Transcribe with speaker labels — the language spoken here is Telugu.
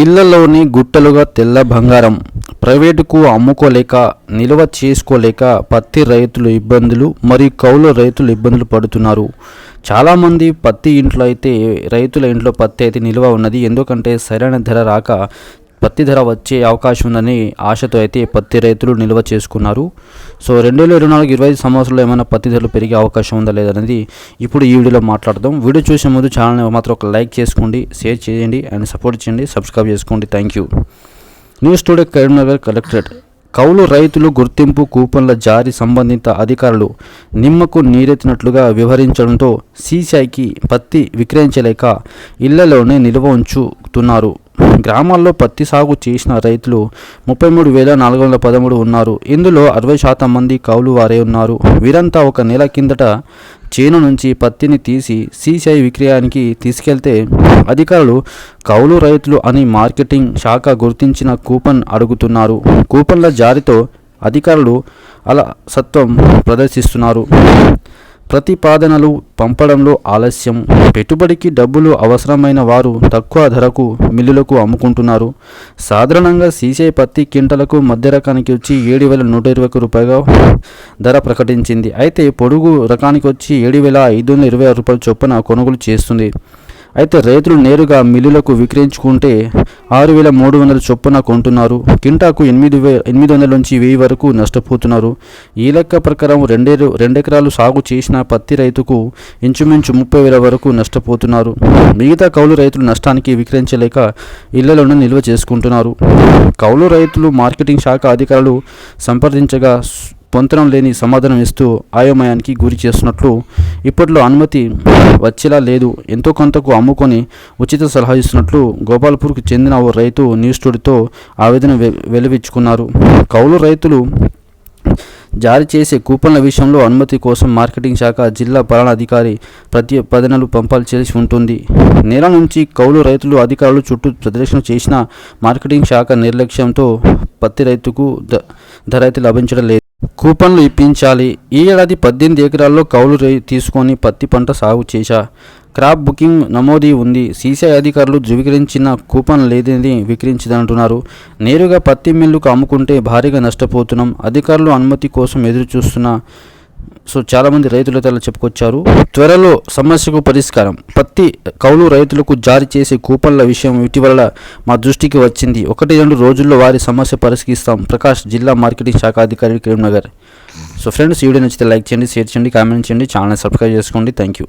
Speaker 1: ఇళ్ళలోని గుట్టలుగా తెల్ల బంగారం. ప్రైవేటుకు అమ్ముకోలేక నిల్వ చేసుకోలేక పత్తి రైతులు ఇబ్బందులు మరియు కౌలు రైతులు ఇబ్బందులు పడుతున్నారు. చాలామంది పత్తి ఇంట్లో అయితే రైతుల ఇంట్లో పత్తి అయితే నిల్వ ఉన్నది. ఎందుకంటే సరైన ధర రాక పత్తి ధర వచ్చే అవకాశం ఉందని ఆశతో అయితే పత్తి రైతులు నిల్వ చేసుకున్నారు. సో రెండు వేల ఇరవై నాలుగు ఇరవై ఐదు సంవత్సరంలో ఏమైనా పత్తి ధరలు పెరిగే అవకాశం ఉందా లేదనేది ఇప్పుడు ఈ వీడియోలో మాట్లాడదాం. వీడియో చూసే ముందు ఛానల్ని మాత్రం ఒక లైక్ చేసుకోండి షేర్ చేయండి అండ్ సపోర్ట్ చేయండి సబ్స్క్రైబ్ చేసుకోండి. Thank you. News today Karimnagar collectorate. కౌలు రైతులు గుర్తింపు కూపన్ల జారీ సంబంధిత అధికారులు నిమ్మకు నీరెత్తినట్లుగా వ్యవహరించడంతో సీసీఐకి పత్తి విక్రయించలేక ఇళ్ళలోనే నిల్వ ఉంచుతున్నారు. గ్రామాల్లో పత్తి సాగు చేసిన రైతులు ముప్పై మూడు వేల నాలుగు వందల పదమూడు ఉన్నారు. ఇందులో అరవై శాతం మంది కౌలు వారే ఉన్నారు. వీరంతా ఒక నెల కిందట చేను నుంచి పత్తిని తీసి సీసీఐ విక్రయానికి తీసుకెళ్తే అధికారులు కౌలు రైతులు అని మార్కెటింగ్ శాఖ గుర్తించిన కూపన్ అడుగుతున్నారు. కూపన్ల జారీతో అధికారులు అలా సత్వం ప్రదర్శిస్తున్నారు. ప్రతిపాదనలు పంపడంలో ఆలస్యం. పెట్టుబడికి డబ్బులు అవసరమైన వారు తక్కువ ధరకు మిల్లులకు అమ్ముకుంటున్నారు. సాధారణంగా సీసే పత్తి క్వింటలకు మధ్య రకానికి వచ్చి ఏడు వేల నూట ఇరవై ఒక రూపాయగా ధర ప్రకటించింది. అయితే పొడుగు రకానికి వచ్చి ఏడు వేల ఐదు వందల ఇరవై ఆరు రూపాయల చొప్పున కొనుగోలు చేస్తుంది. అయితే రైతులు నేరుగా మిల్లులకు విక్రయించుకుంటే ఆరు వేల మూడు వందల చొప్పున కొంటున్నారు. కింటాకు ఎనిమిది వే ఎనిమిది వందల నుంచి వెయ్యి వరకు నష్టపోతున్నారు. ఈ లెక్క ప్రకారం రెండే రెండెకరాలు సాగు చేసిన పత్తి రైతుకు ఇంచుమించు ముప్పై వేల వరకు నష్టపోతున్నారు. మిగతా కౌలు రైతులు నష్టానికి విక్రయించలేక ఇళ్ళలోనే నిల్వ చేసుకుంటున్నారు. కౌలు రైతులు మార్కెటింగ్ శాఖ అధికారులు సంప్రదించగా పొంతనం లేని సమాధానం ఇస్తూ ఆయోమయానికి గురి చేస్తున్నట్లు ఇప్పట్లో అనుమతి వచ్చేలా లేదు. ఎంతో కొంతకు అమ్ముకొని ఉచిత సలహా ఇస్తున్నట్లు గోపాల్పూర్కు చెందిన ఓ రైతు న్యూస్ ఆవేదన వె- వెలువిచ్చుకున్నారు. కౌలు రైతులు జారీ చేసే కూపన్ల విషయంలో అనుమతి కోసం మార్కెటింగ్ శాఖ జిల్లా పాలనాధికారి ప్రతిపాదనలు చేసి ఉంటుంది. నేల నుంచి కౌలు రైతులు అధికారులు చుట్టూ ప్రదర్శన చేసిన మార్కెటింగ్ శాఖ నిర్లక్ష్యంతో పత్తి రైతుకు ధర అయితే లభించడం లేదు. కూపన్లు ఇప్పించాలి. ఈ ఏడాది పద్దెనిమిది ఎకరాల్లో కౌలు తీసుకొని పత్తి పంట సాగు చేశా. క్రాప్ బుకింగ్ నమోదు ఉంది. సీసీఐ అధికారులు ధృవీకరించిన కూపన్ లేదని విక్రయించదంటున్నారు. నేరుగా పత్తి మిల్లుకు అమ్ముకుంటే భారీగా నష్టపోతున్నాం. అధికారులు అనుమతి కోసం ఎదురు చూస్తున్న సో చాలామంది రైతులు తెల్ల అలా చెప్పుకొచ్చారు. త్వరలో సమస్యకు పరిష్కారం. పత్తి కౌలు రైతులకు జారీ చేసే కూపన్ల విషయం ఇటీవల మా దృష్టికి వచ్చింది. ఒకటి రెండు రోజుల్లో వారి సమస్య పరిష్కరిస్తాం. ప్రకాష్ జిల్లా మార్కెటింగ్ శాఖ అధికారి కరీంనగర్ సో ఫ్రెండ్స్ ఈ వీడియో నచ్చితే లైక్ చేయండి షేర్ చేయండి కామెంట్ చేయండి ఛానల్ సబ్స్క్రైబ్ చేసుకోండి. Thank you